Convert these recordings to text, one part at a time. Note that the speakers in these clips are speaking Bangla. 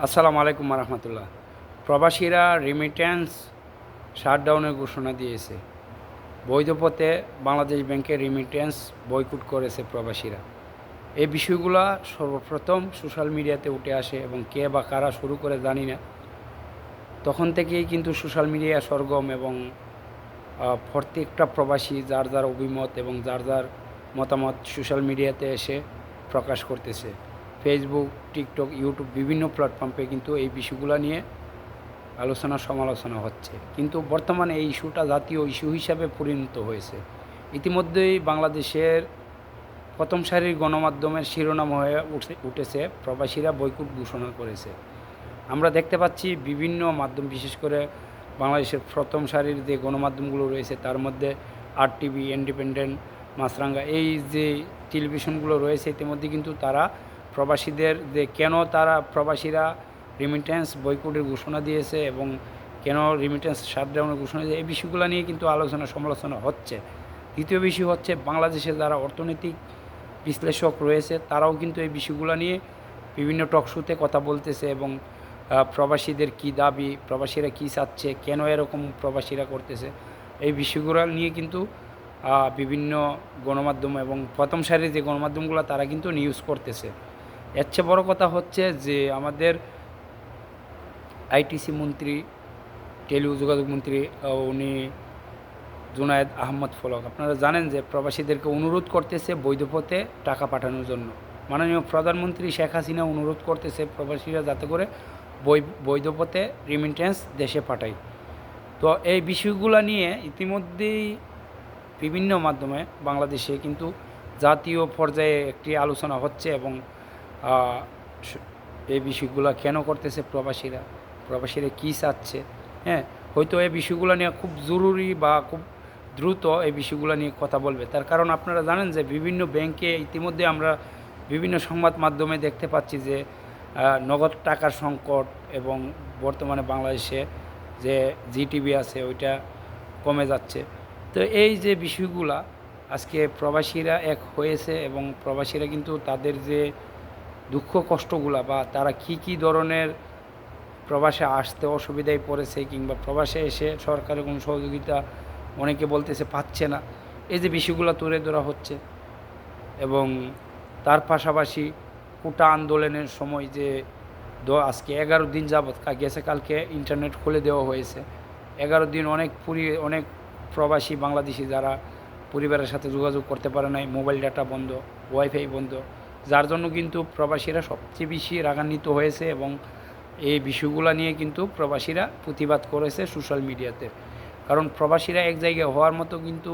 আসসালামু আলাইকুম রহমতুল্লাহ প্রবাসীরা রিমিটেন্স শাটডাউনের ঘোষণা দিয়েছে। বৈধপথে বাংলাদেশ ব্যাংকের রিমিটেন্স বয়কুট করেছে প্রবাসীরা। এই বিষয়গুলো সর্বপ্রথম সোশ্যাল মিডিয়াতে উঠে আসে এবং কে বা কারা শুরু করে জানি না। তখন থেকেই কিন্তু সোশ্যাল মিডিয়া সরগম এবং প্রত্যেকটা প্রবাসী যার যার অভিমত এবং যার যার মতামত সোশ্যাল মিডিয়াতে এসে প্রকাশ করতেছে। ফেসবুক টিকটক ইউটিউব বিভিন্ন প্ল্যাটফর্মে কিন্তু এই বিষয়গুলো নিয়ে আলোচনা, সমালোচনা হচ্ছে। কিন্তু বর্তমানে এই ইস্যুটা জাতীয় ইস্যু হিসাবে পরিণত হয়েছে। ইতিমধ্যেই বাংলাদেশের প্রথম সারির গণমাধ্যমের শিরোনাম হয়ে উঠে উঠেছে, প্রবাসীরা বৈকুট ঘোষণা করেছে। আমরা দেখতে পাচ্ছি বিভিন্ন মাধ্যম, বিশেষ করে বাংলাদেশের প্রথম সারির যে গণমাধ্যমগুলো রয়েছে, তার মধ্যে আর টিভি ইন্ডিপেন্ডেন্ট মাছরাঙ্গা, এই যে টেলিভিশনগুলো রয়েছে, ইতিমধ্যে কিন্তু তারা প্রবাসীদের যে কেন তারা প্রবাসীরা রিমিটেন্স বৈকুটের ঘোষণা দিয়েছে এবং কেন রিমিটেন্স শাটডাউনের ঘোষণা দিয়েছে, এই বিষয়গুলো নিয়ে কিন্তু আলোচনা সমালোচনা হচ্ছে। দ্বিতীয় বিষয় হচ্ছে বাংলাদেশে যারা অর্থনৈতিক বিশ্লেষক রয়েছে, তারাও কিন্তু এই বিষয়গুলো নিয়ে বিভিন্ন টকশোতে কথা বলতেছে এবং প্রবাসীদের কি দাবি, প্রবাসীরা কি চাচ্ছে, কেন এরকম প্রবাসীরা করতেছে, এই বিষয়গুলো নিয়ে কিন্তু বিভিন্ন গণমাধ্যম এবং প্রথম সারির যে গণমাধ্যমগুলো, তারা কিন্তু নিউজ করতেছে। এর চেয়ে বড় কথা হচ্ছে যে আমাদের আইটিসি মন্ত্রী, টেলিযোগাযোগ মন্ত্রী উনি জুনায়েদ আহমদ ফলক। আপনারা জানেন যে প্রবাসীদেরকে অনুরোধ করতেছে বৈধ পথে টাকা পাঠানোর জন্য। মাননীয় প্রধানমন্ত্রী শেখ হাসিনা অনুরোধ করতেছে প্রবাসীরা যাতে করে বৈ- বৈধ পথে রিমিটেন্স দেশে পাঠায়। তো এই বিষয়গুলো নিয়ে ইতিমধ্যেই বিভিন্ন মাধ্যমে বাংলাদেশে কিন্তু জাতীয় পর্যায়ে একটি আলোচনা হচ্ছে এবং এই বিষয়গুলো কেন করতেছে প্রবাসীরা? প্রবাসীরা কী চাচ্ছে? হ্যাঁ হয়তো এই বিষয়গুলো নিয়ে খুব জরুরি বা খুব দ্রুত এই বিষয়গুলো নিয়ে কথা বলবে। তার কারণ আপনারা জানেন যে বিভিন্ন ব্যাংকে ইতিমধ্যে আমরা বিভিন্ন সংবাদ মাধ্যমে দেখতে পাচ্ছি যে নগদ টাকার সংকট এবং বর্তমানে বাংলাদেশে যে জিটিভি আছে ওইটা কমে যাচ্ছে। তো এই যে বিষয়গুলা আজকে প্রবাসীরা এক হয়েছে এবং প্রবাসীরা কিন্তু তাদের যে দুঃখ কষ্টগুলা বা তারা কি কি ধরনের প্রবাসে আসতে অসুবিধায় পড়েছে কিংবা প্রবাসে এসে সরকারের কোনো সহযোগিতা অনেকে বলতেছে পাচ্ছে না, এই যে বিষয়গুলো তুলে ধরা হচ্ছে এবং তার পাশাপাশি কোটা আন্দোলনের সময় যে আজকে এগারো দিন যাবৎ গেছে, কালকে ইন্টারনেট খুলে দেওয়া হয়েছে। এগারো দিন অনেক পুরী, অনেক প্রবাসী বাংলাদেশি যারা পরিবারের সাথে যোগাযোগ করতে পারে নাই মোবাইল ডাটা বন্ধ ওয়াইফাই বন্ধ যার জন্য কিন্তু প্রবাসীরা সবচেয়ে বেশি রাগান্বিত হয়েছে এবং এই বিষয়গুলো নিয়ে কিন্তু প্রবাসীরা প্রতিবাদ করেছে সোশ্যাল মিডিয়াতে। কারণ প্রবাসীরা এক জায়গায় হওয়ার মতো কিন্তু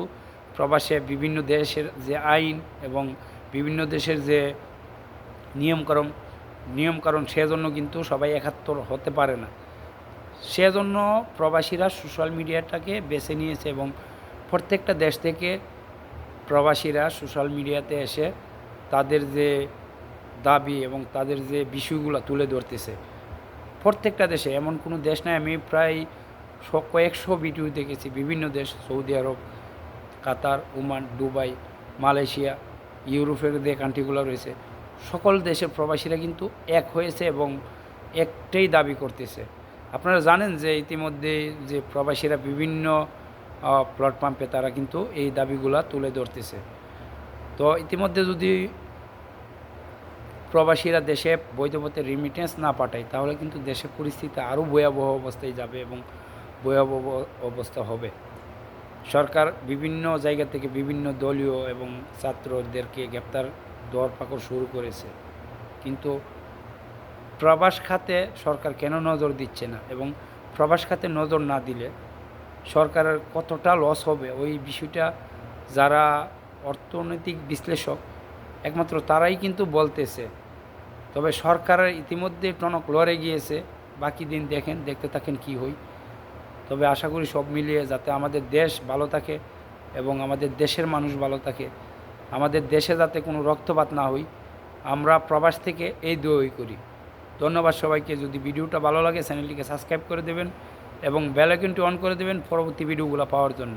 প্রবাসে বিভিন্ন দেশের যে আইন এবং বিভিন্ন দেশের যে নিয়মকানুন নিয়মকানুন, সেজন্য কিন্তু সবাই একাত্তর হতে পারে না। সেজন্য প্রবাসীরা সোশ্যাল মিডিয়াটাকে বেছে নিয়েছে এবং প্রত্যেকটা দেশ থেকে প্রবাসীরা সোশ্যাল মিডিয়াতে এসে তাদের যে দাবি এবং তাদের যে বিষয়গুলো তুলে ধরতেছে। প্রত্যেকটা দেশে এমন কোনো দেশ নাই, আমি প্রায় কয়েকশো ভিডিও দেখেছি। বিভিন্ন দেশ, Saudi Arab, Qatar, Oman, Dubai, Malaysia, ইউরোপের যে কান্ট্রিগুলো রয়েছে, সকল দেশের প্রবাসীরা কিন্তু এক হয়েছে এবং একটাই দাবি করতেছে। আপনারা জানেন যে ইতিমধ্যে যে প্রবাসীরা বিভিন্ন প্ল্যাটফর্মে তারা কিন্তু এই দাবিগুলা তুলে ধরতেছে। তো ইতিমধ্যে যদি প্রবাসীরা দেশে বৈধ পথে রিমিটেন্স না পাঠায়, তাহলে কিন্তু দেশের পরিস্থিতি আরও ভয়াবহ অবস্থায় যাবে এবং ভয়াবহ অবস্থা হবে। সরকার বিভিন্ন জায়গা থেকে বিভিন্ন দলীয় এবং ছাত্রদেরকে গ্রেপ্তার, দর পাকড় শুরু করেছে। কিন্তু প্রবাস খাতে সরকার কেন নজর দিচ্ছে না এবং প্রবাস খাতে নজর না দিলে সরকারের কতটা লস হবে? ওই বিষয়টা যারা অর্থনৈতিক বিশ্লেষক, একমাত্র তারাই কিন্তু বলতেছে। তবে সরকারের ইতিমধ্যে টনক লড়ে গিয়েছে। বাকি দিন দেখেন, দেখতে থাকেন কি হই তবে আশা করি সব মিলিয়ে যাতে আমাদের দেশ ভালো থাকে এবং আমাদের দেশের মানুষ ভালো থাকে, আমাদের দেশে যাতে কোনো রক্তপাত না হই আমরা প্রবাস থেকে এই দই করি। ধন্যবাদ সবাইকে। যদি ভিডিওটা ভালো লাগে, চ্যানেলটিকে সাবস্ক্রাইব করে দেবেন এবং বেল অন করে দেবেন পরবর্তী ভিডিওগুলো পাওয়ার জন্য।